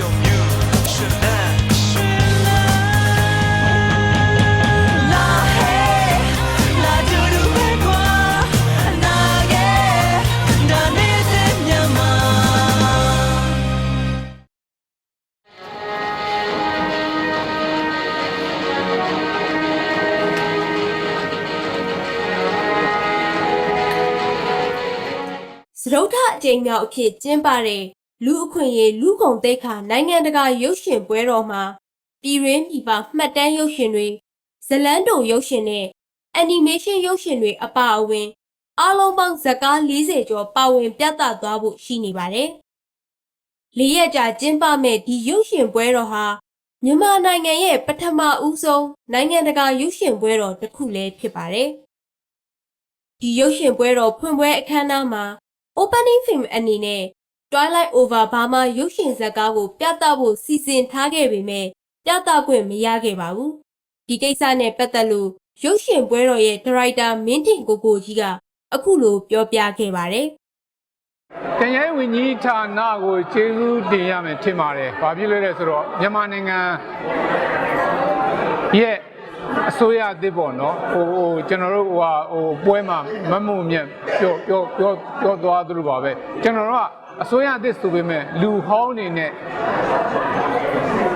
စရုပ်ထအကြိမ်မြောက်အဖြစ်ကျင်းပတဲ့ လူအခွင့်အရေးလူကုန်သိက္ခာနိုင်ငံတကာရုပ်ရှင်ပွဲတော်မှာပြည်ရင်းပြည်ပမှတ်တမ်းရုပ်ရှင်တွေဇလန်းတုံရုပ်ရှင်နဲ့အန်နီမေးရှင်းရုပ်ရှင်တွေအပါအဝင်အားလုံးပေါင်းဇာတ်ကား40ကျော်ပါဝင်ပြသသွားဖို့ရှိနေပါတယ်။လေးရက်ကြာကျင်းပမဲ့ဒီရုပ်ရှင်ပွဲတော်ဟာမြန်မာနိုင်ငံရဲ့ပထမဦးဆုံးနိုင်ငံတကာရုပ်ရှင်ပွဲတော်တစ်ခုလည်းဖြစ်ပါတယ်။ဒီရုပ်ရှင်ပွဲတော်ဖွင့်ပွဲအခမ်းအနားမှာ opening film အနေနဲ့ Twilight Over Burma ရုပ်ရှင်ဇာတ်ကားကို ပြသဖို့စီစဉ်ထားခဲ့ပေမဲ့ပြသခွင့်မရခဲ့ပါဘူး။ဒီကိစ္စနဲ့ပတ်သက်လို့ရုပ်ရှင်ပွဲတော်ရဲ့ဒါရိုက်တာမင်းထင်ကိုကိုကြီးကအခုလိုပြောပြခဲ့ပါတယ်။တန်ရိုင်းဝင်ကြီးဌာနကိုကျေးဇူးတင်ရမယ်ထင်ပါတယ်။ဘာဖြစ်လို့လဲဆိုတော့မြန်မာနိုင်ငံရဲ့အစိုးရအသစ်ပေါ့နော်။ဟိုဟိုကျွန်တော်တို့ဟိုဟာဟိုပွဲမှာမတ်မှုမြတ်ပြောပြောပြောပြောသွားသလိုပါပဲ။ကျွန်တော်တို့က အစိုးရအသစ်ဆိုပေမဲ့လူဟောင်းနေနဲ့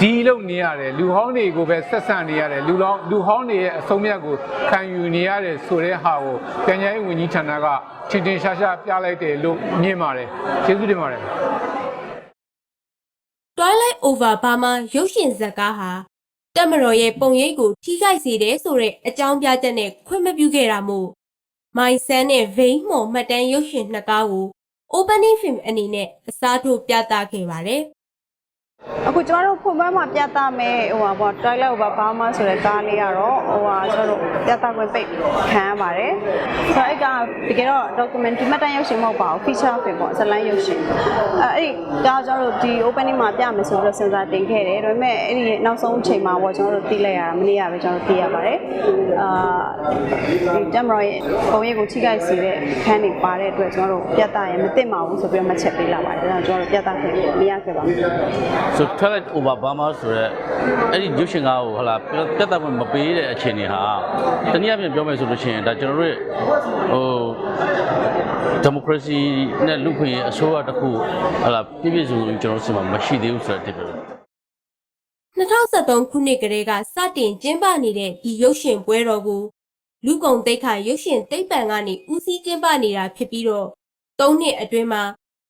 ဒီလုံနေရတယ်လူဟောင်းတွေကိုပဲဆက်ဆံနေရတယ်လူလောင်းလူဟောင်းတွေရဲ့အဆုံးအမြတ်ကိုခံယူနေရတယ်ဆိုတဲ့ဟာကိုပြန်ကြားရေးဝန်ကြီးဌာနကထင်ထင်ရှားရှားပြလိုက်တယ်လို့မြင်ပါတယ်ကျေးဇူးတင်ပါတယ် Twilight Over Burma ရုပ်ရှင်ဇာတ်ကားဟာတက်မတော်ရဲ့ပုံရိပ်ကိုထိခိုက်စေတယ်ဆိုတဲ့အကြောင်းပြချက်နဲ့ခွင့်မပြုခဲ့တာမို့မိုင်ဆန်နဲ့ဗိန်းမော်မှတ်တမ်းရုပ်ရှင်နှစ်ကားကို opening film အနေနဲ့အစားထိုးပြသခဲ့ပါတယ်။ အခုကျမတို့ဖွင့်ပွဲမှာပြသမယ်ဟိုပါပေါ့ toilet over Burma ဆိုတဲ့ကားလေးကတော့ဟိုဟာကျမတို့ပြသခွင့်ပိတ်ခံရပါတယ်ဆိုတော့အဲ့ကတကယ်တော့ documentary မှတ်တမ်းရုပ်ရှင်မဟုတ်ပါဘူး feature film ပေါ့ဇတ်လန်းရုပ်ရှင်အဲအဲ့ဒီကားကျမတို့ဒီ opening မှာပြမယ်ဆိုပြီးတော့စဉ်းစားတင်ခဲ့တယ်ဒါပေမဲ့အဲ့ဒီနောက်ဆုံးအချိန်မှာပေါ့ကျမတို့သိလိုက်ရတာမနေ့ကပဲကျမတို့သိရပါတယ်အာဒီတမ်မရောရဲ့ပုံရိပ်ကိုထိခိုက်စေတဲ့အခန်းတွေပါတဲ့အတွက်ကျမတို့ပြသရင်မသိမှာဘူးဆိုပြီးတော့မှတ်ချက်ပေးလာပါတယ်ဒါကြောင့်ကျမတို့ပြသခဲ့မရခဲ့ပါဘူးဆို toilet over burma ဆိုတော့အဲ့ဒီရုပ်ရှင်ကားကိုဟလာပြတ်သက်မပေးတဲ့အခြေအနေဟာတနည်းအားဖြင့်ပြောမယ်ဆိုလို့ရှိရင်ဒါကျွန်တော်တို့ရဲ့ဟိုဒီမိုကရေစီနဲ့လူ့ခွင့်ရေးအစိုးရတစ်ခုဟလာပြည့်ပြည့်စုံစုံကျွန်တော်တို့ဆီမှာမရှိသေးဘူးဆိုတဲ့တစ်ပဲ2013ခုနှစ်ကလေးကစတင်ကျင်းပနေတဲ့ဒီရုပ်ရှင်ပွဲတော်ကိုလူကုန်သိက္ခာရုပ်ရှင်သိပ္ပံကနေဦးစီးကျင်းပနေတာဖြစ်ပြီးတော့၃နှစ်အတွင်းမှာ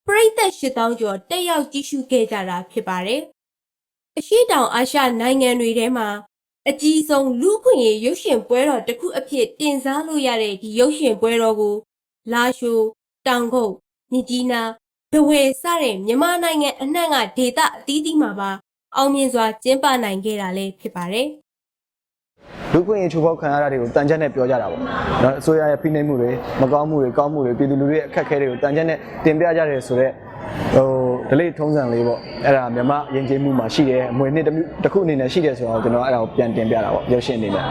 ပရိသတ်8000ကျော်တက်ရောက်ကြည့်ရှုခဲ့ကြတာဖြစ်ပါတယ်။အရှိတောင်အာရှနိုင်ငံတွေထဲမှာအကြီးဆုံးလူခွင့်ရေးရုပ်ရှင်ပွဲတော်တစ်ခုအဖြစ်တင်စားလို့ရတဲ့ဒီရုပ်ရှင်ပွဲတော်ကို လာရှိုးတောင်ကုတ်မြစ်ကြီးနားဒဝယ်စတဲ့မြန်မာနိုင်ငံအနှံ့ကဒေသအသီးသီးမှာပါအောင်မြင်စွာကျင်းပနိုင်ခဲ့တာလည်းဖြစ်ပါတယ်။ လူ့ခွင့်ရေးချိုးဖောက်ခံရတာတွေကိုတန်ချက်နဲ့ပြောကြတာပေါ့နော်အစိုးရရဲ့ဖိနှိပ်မှုတွေမကောင်းမှုတွေကောင်းမှုတွေပြည်သူလူထုရဲ့အခက်အခဲတွေကိုတန်ချက်နဲ့တင်ပြကြတယ်ဆိုတော့ဟိုဒလိထုံးစံလေးပေါ့အဲ့ဒါမြန်မာယဉ်ကျေးမှုမှာရှိတယ်အမွေနှစ်တစ်မျိုးတစ်ခုအနေနဲ့ရှိတယ်ဆိုတော့ကျွန်တော်အဲ့ဒါကိုပြန်တင်ပြတာပေါ့ရုပ်ရှင်အနေနဲ့